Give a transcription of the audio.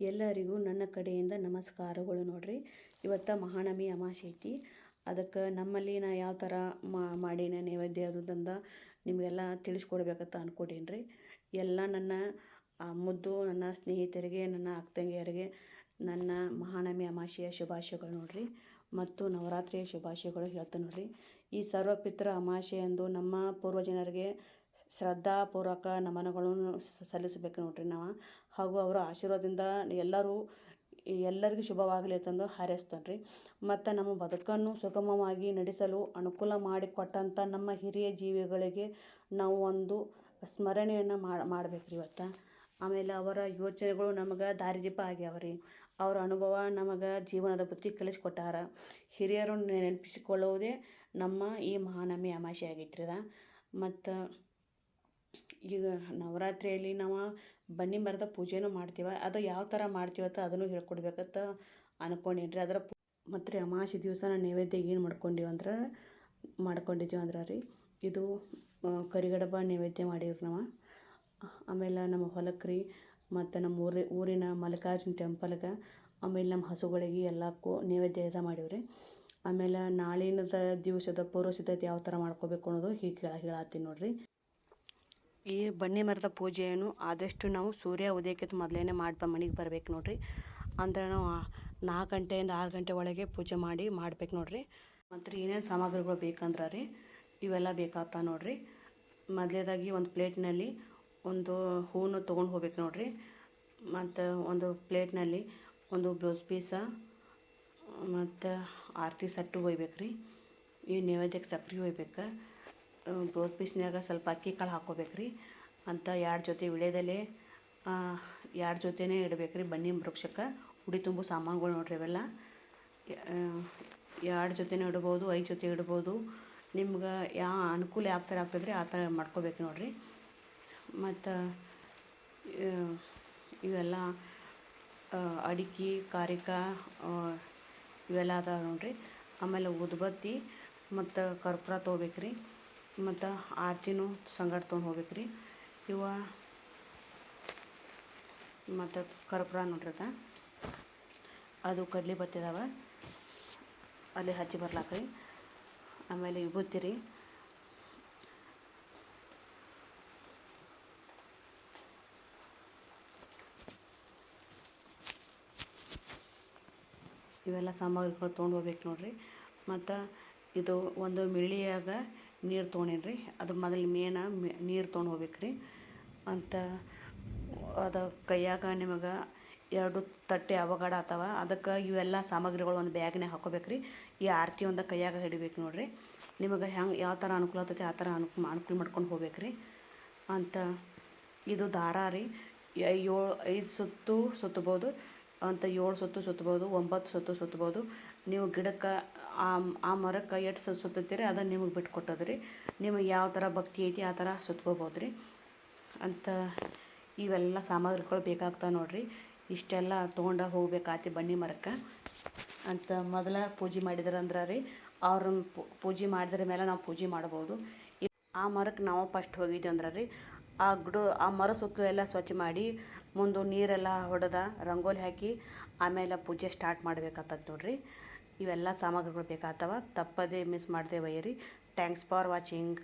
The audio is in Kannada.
ಎಲ್ಲರಿಗೂ ನನ್ನ ಕಡೆಯಿಂದ ನಮಸ್ಕಾರಗಳು ನೋಡ್ರಿ. ಇವತ್ತು ಮಹಾನವಮಿ ಅಮಾಸೆ ಐತಿ ಅದಕ್ಕೆ ನಮ್ಮಲ್ಲಿ ನಾ ಯಾವ ಥರ ಮಾಡೀನಿ ನೈವೇದ್ಯ ಅದುದಂದ ನಿಮಗೆಲ್ಲ ತಿಳಿಸ್ಕೊಡ್ಬೇಕಂತ ಅಂದ್ಕೊಂಡೀನಿ ರೀ ಎಲ್ಲ ನನ್ನ ಮುದ್ದು, ನನ್ನ ಸ್ನೇಹಿತರಿಗೆ, ನನ್ನ ಅಕ್ಕ ತಂಗಿಯರಿಗೆ ನನ್ನ ಮಹಾನವಮಿ ಅಮಾಸೆಯ ಶುಭಾಶಯಗಳು ನೋಡ್ರಿ. ಮತ್ತು ನವರಾತ್ರಿಯ ಶುಭಾಶಯಗಳು ಹೇಳ್ತೇನೆ ನೋಡ್ರಿ. ಈ ಸರ್ವಪಿತ್ರ ಅಮಾವಾಸ್ಯೆಯಂದು ನಮ್ಮ ಪೂರ್ವಜನರಿಗೆ ಶ್ರದ್ಧಾಪೂರ್ವಕ ನಮನಗಳನ್ನು ಸಲ್ಲಿಸಬೇಕು ನೋಡ್ರಿ ನಾವು. ಹಾಗೂ ಅವರ ಆಶೀರ್ವಾದದಿಂದ ಎಲ್ಲರೂ ಎಲ್ಲರಿಗೂ ಶುಭವಾಗಲಿ ಅಂತಂದು ಹಾರೈಸ್ತೇನೆ ರೀ ಮತ್ತು ನಮ್ಮ ಬದುಕನ್ನು ಸುಗಮವಾಗಿ ನಡೆಸಲು ಅನುಕೂಲ ಮಾಡಿಕೊಟ್ಟಂಥ ನಮ್ಮ ಹಿರಿಯ ಜೀವಿಗಳಿಗೆ ನಾವು ಒಂದು ಸ್ಮರಣೆಯನ್ನು ಮಾಡ್ಬೇಕು ರೀ ಇವತ್ತು. ಆಮೇಲೆ ಅವರ ಯೋಚನೆಗಳು ನಮಗೆ ದಾರಿದೀಪ ಆಗ್ಯಾವ ರೀ ಅವರ ಅನುಭವ ನಮಗೆ ಜೀವನದ ಬುತ್ತಿ ಕಲಿಸ್ಕೊಟ್ಟಾರ. ಹಿರಿಯರನ್ನು ನೆನಪಿಸಿಕೊಳ್ಳುವುದೇ ನಮ್ಮ ಈ ಮಹಾನವಮಿ ಅಮಾಸೆ ಆಗೈತೆ ರೀ ಮತ್ತು ಈಗ ನವರಾತ್ರಿಯಲ್ಲಿ ನಾವು ಬನ್ನಿ ಮರದ ಪೂಜೆನೂ ಮಾಡ್ತೀವಿ. ಅದು ಯಾವ ಥರ ಮಾಡ್ತೀವತ್ತ ಅದನ್ನು ಹೇಳ್ಕೊಡ್ಬೇಕಂತ ಅನ್ಕೊಂಡೀನಿ ರೀ ಅದರ ಮತ್ತು ರೀ ಅಮಾವಾಸ್ಯೆ ದಿವಸ ನಾನು ನೈವೇದ್ಯ ಏನು ಮಾಡ್ಕೊಂಡೀವಿ ಅಂದ್ರೆ, ಮಾಡ್ಕೊಂಡಿದ್ದೀವಿ ಅಂದ್ರೆ ರೀ, ಇದು ಕರಿಗಡಬ ನೈವೇದ್ಯ ಮಾಡೀವಿ ನಾವು. ಆಮೇಲೆ ನಮ್ಮ ಹೊಲಕ್ಕೆ ರೀ, ಮತ್ತು ನಮ್ಮ ಊರಿ, ಊರಿನ ಮಲ್ಲಿಕಾರ್ಜುನ ಟೆಂಪಲ್ಗೆ, ಆಮೇಲೆ ನಮ್ಮ ಹಸುಗಳಿಗೆ ಎಲ್ಲಕ್ಕೂ ನೈವೇದ್ಯ ಎಲ್ಲ ರೀ. ಆಮೇಲೆ ನಾಳಿನದ ದಿವಸದ ಪೂರ್ವ ಸಿದ್ಧತೆ ಯಾವ ಥರ ಮಾಡ್ಕೋಬೇಕು ಅನ್ನೋದು ಹೀಗೆ ಹೇಳತ್ತೀನಿ ನೋಡಿರಿ. ಈ ಬನ್ನಿ ಮರದ ಪೂಜೆಯನ್ನು ಆದಷ್ಟು ನಾವು ಸೂರ್ಯ ಉದಯಕ್ಕಿಂತ ಮೊದಲೇನೆ ಮಾಡಿ ಮನೆಗೆ ಬರ್ಬೇಕು ನೋಡ್ರಿ. ಅಂದ್ರೆ ನಾವು ನಾಲ್ಕು ಗಂಟೆಯಿಂದ ಆರು ಗಂಟೆ ಒಳಗೆ ಪೂಜೆ ಮಾಡಿ ಮಾಡ್ಬೇಕು ನೋಡ್ರಿ. ಮತ್ತು ಏನೇನು ಸಾಮಗ್ರಿಗಳು ಬೇಕಂದ್ರೆ ರೀ, ಇವೆಲ್ಲ ಬೇಕಾಗ್ತಾವೆ ನೋಡ್ರಿ. ಮೊದಲೇದಾಗಿ ಒಂದು ಪ್ಲೇಟ್ನಲ್ಲಿ ಒಂದು ಹೂವನ್ನು ತೊಗೊಂಡು ಹೋಗ್ಬೇಕು ನೋಡ್ರಿ. ಮತ್ತು ಒಂದು ಪ್ಲೇಟ್ನಲ್ಲಿ ಒಂದು ಬ್ಲೌಸ್ ಪೀಸ, ಮತ್ತು ಆರತಿ ಸಟ್ಟು ಒಯ್ಬೇಕು ರೀ. ಈ ನೈವೇದ್ಯಕ್ಕೆ ಸಕ್ರೆ ಒಯ್ಬೇಕು. ಬ್ಲೌಸ್ ಪೀಸ್ನ್ಯಾಗ ಸ್ವಲ್ಪ ಅಕ್ಕಿ ಕಾಳು ಹಾಕ್ಕೋಬೇಕು ರೀ ಅಂತ ಎರಡು ಜೊತೆ ವೀಳ್ಯದೆಲೆ ಎರಡು ಜೊತೆನೇ ಇಡ್ಬೇಕು ರೀ ಬನ್ನಿ ವೃಕ್ಷಕ್ಕೆ. ಉಡಿ ತುಂಬೋ ಸಾಮಾನುಗಳು ನೋಡಿರಿ ಅವೆಲ್ಲ ಎರಡು ಜೊತೆನೂ ಇಡ್ಬೋದು, ಐದು ಜೊತೆ ಇಡ್ಬೋದು. ನಿಮ್ಗೆ ಯಾವ ಅನುಕೂಲ ಯಾವ ಥರ ಆಗ್ತದೆ ಆ ಥರ ಮಾಡ್ಕೋಬೇಕು ನೋಡಿರಿ. ಮತ್ತು ಇವೆಲ್ಲ ಅಡಿಕೆ, ಕಾರಿಕ ಇವೆಲ್ಲ ಅದಾವೆ ನೋಡಿರಿ. ಆಮೇಲೆ ಉದ್ಬತ್ತಿ ಮತ್ತು ಕರ್ಪೂರ ತೊಗೋಬೇಕು ರೀ ಮತ್ತು ಆರತಿನೂ ಸಂಗಡ ತೊಗೊಂಡು ಹೋಗ್ಬೇಕು ರೀ ಇವ ಮತ್ತು ಕರ್ಪೂರ ನೋಡ್ರಿ ಅದ ಕಡ್ಲೆ ಬತ್ತಿ ಅದಾವ. ಅಲ್ಲಿ ಹಚ್ಚಿ ಬರ್ಲಾಕ ರೀ. ಆಮೇಲೆ ವಿಭೂತಿ ರೀ ಇವೆಲ್ಲ ಸಾಮಗ್ರಿಗಳು ತೊಗೊಂಡು ಹೋಗ್ಬೇಕು ನೋಡ್ರಿ. ಮತ್ತು ಇದು ಒಂದು ಮಿರಳಿಯಾಗ ನೀರು ತೊಗೊಂಡೇನಿ ರೀ ಅದು ಮೊದಲು ಮೇನ ನೀರು ತೊಗೊಂಡು ಹೋಗ್ಬೇಕು ರೀ ಅಂತ ಅದು ಕೈಯಾಗ ನಿಮಗೆ ಎರಡು ತಟ್ಟೆ ಅವಘಡ ಆತಾವ. ಅದಕ್ಕೆ ಇವೆಲ್ಲ ಸಾಮಗ್ರಿಗಳು ಒಂದು ಬ್ಯಾಗ್ನಾಗ ಹಾಕೋಬೇಕು ರೀ ಈ ಆರತಿ ಒಂದು ಕೈಯಾಗ ಹಿಡಿಬೇಕು ನೋಡಿರಿ. ನಿಮಗೆ ಹೆಂಗೆ, ಯಾವ ಥರ ಅನುಕೂಲ ಆಗ್ತೈತಿ ಆ ಥರ ಅನುಕೂಲ ಅನುಕೂಲ ಮಾಡ್ಕೊಂಡು ಹೋಗ್ಬೇಕು ರೀ ಅಂತ ಇದು ದಾರ ರೀ. ಏಳು, ಐದು ಸುತ್ತು ಸುತ್ತಬೋದು. ಅಂತ ಏಳು ಸುತ್ತು ಸುತ್ತಬೋದು, ಒಂಬತ್ತು ಸುತ್ತು ಸುತ್ತಬೋದು. ನೀವು ಗಿಡಕ್ಕೆ, ಆ ಆ ಮರಕ್ಕೆ ಎಷ್ಟು ಸುತ್ತುತ್ತೀರಿ, ಅದನ್ನು ನಿಮಗೆ ಬಿಟ್ಟು ರೀ ನಿಮಗೆ ಯಾವ ಥರ ಭಕ್ತಿ ಐತಿ, ಆ ಥರ ಸುತ್ಕೋಬೋದು ರೀ ಅಂತ ಇವೆಲ್ಲ ಸಾಮಗ್ರಿಗಳು ಬೇಕಾಗ್ತಾವೆ ನೋಡಿರಿ. ಇಷ್ಟೆಲ್ಲ ತೊಗೊಂಡು ಹೋಗ್ಬೇಕಾತಿ ಬನ್ನಿ ಮರಕ್ಕೆ. ಅಂತ ಮೊದಲ ಪೂಜೆ ಮಾಡಿದ್ರಂದ್ರೆ ರೀ ಅವ್ರನ್ನ ಪೂಜೆ ಮಾಡಿದ್ರ ಮೇಲೆ ನಾವು ಪೂಜೆ ಮಾಡ್ಬೋದು. ಆ ಮರಕ್ಕೆ ನಾವು ಫಸ್ಟ್ ಹೋಗಿದ್ವಿ ಅಂದ್ರೆ ರೀ ಆ ಗಿಡ, ಆ ಮರ ಸುತ್ತಲೂ ಎಲ್ಲ ಸ್ವಚ್ಛ ಮಾಡಿ ಮುಂದೆ ನೀರೆಲ್ಲ ಹೊಡೆದ ರಂಗೋಲಿ ಹಾಕಿ ಆಮೇಲೆ ಪೂಜೆ ಸ್ಟಾರ್ಟ್ ಮಾಡ್ಬೇಕಾಗ್ತದೆ ನೋಡಿರಿ. ಇವೆಲ್ಲ ಸಾಮಗ್ರಿಗಳು ಬೇಕಾಗ್ತವೆ. ತಪ್ಪದೇ ಮಿಸ್ ಮಾಡದೆ ಒಯ್ಯಿರಿ. Thanks for watching